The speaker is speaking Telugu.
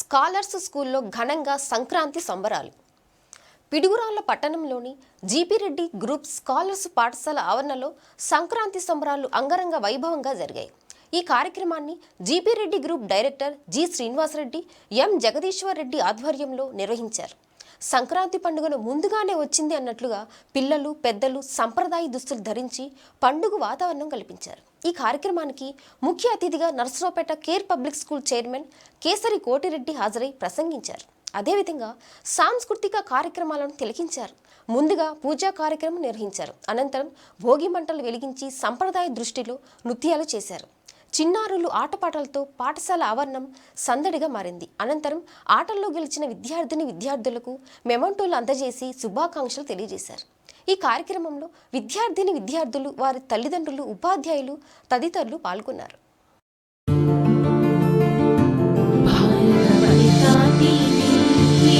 స్కాలర్స్ స్కూల్లో ఘనంగా సంక్రాంతి సంబరాలు. పిడుగురాళ్ళ పట్టణంలోని జీపీరెడ్డి గ్రూప్ స్కాలర్స్ పాఠశాల ఆవరణలో సంక్రాంతి సంబరాలు అంగరంగ వైభవంగా జరిగాయి. ఈ కార్యక్రమాన్ని జీపీరెడ్డి గ్రూప్ డైరెక్టర్ జి శ్రీనివాసరెడ్డి ఎం జగదీశ్వర్ రెడ్డి ఆధ్వర్యంలో నిర్వహించారు. సంక్రాంతి పండుగను ముందుగానే వచ్చింది అన్నట్లుగా పిల్లలు పెద్దలు సంప్రదాయ దుస్తులు ధరించి పండుగ వాతావరణం కల్పించారు. ఈ కార్యక్రమానికి ముఖ్య అతిథిగా Narasaraopet care public school chairman Kesari Kotireddy హాజరై ప్రసంగించారు. అదేవిధంగా సాంస్కృతిక కార్యక్రమాలను తిలకించారు. ముందుగా పూజా కార్యక్రమం నిర్వహించారు. అనంతరం భోగి మంటలు వెలిగించి సంప్రదాయ దృష్టిలో నృత్యాలు చేశారు. చిన్నారులు ఆటపాటలతో పాఠశాల ఆవరణం సందడిగా మారింది. అనంతరం ఆటల్లో గెలిచిన విద్యార్థిని విద్యార్థులకు మెమంటోలు అందజేసి శుభాకాంక్షలు తెలియజేశారు. ఈ కార్యక్రమంలో విద్యార్థిని విద్యార్థులు వారి తల్లిదండ్రులు ఉపాధ్యాయులు తదితరులు పాల్గొన్నారు.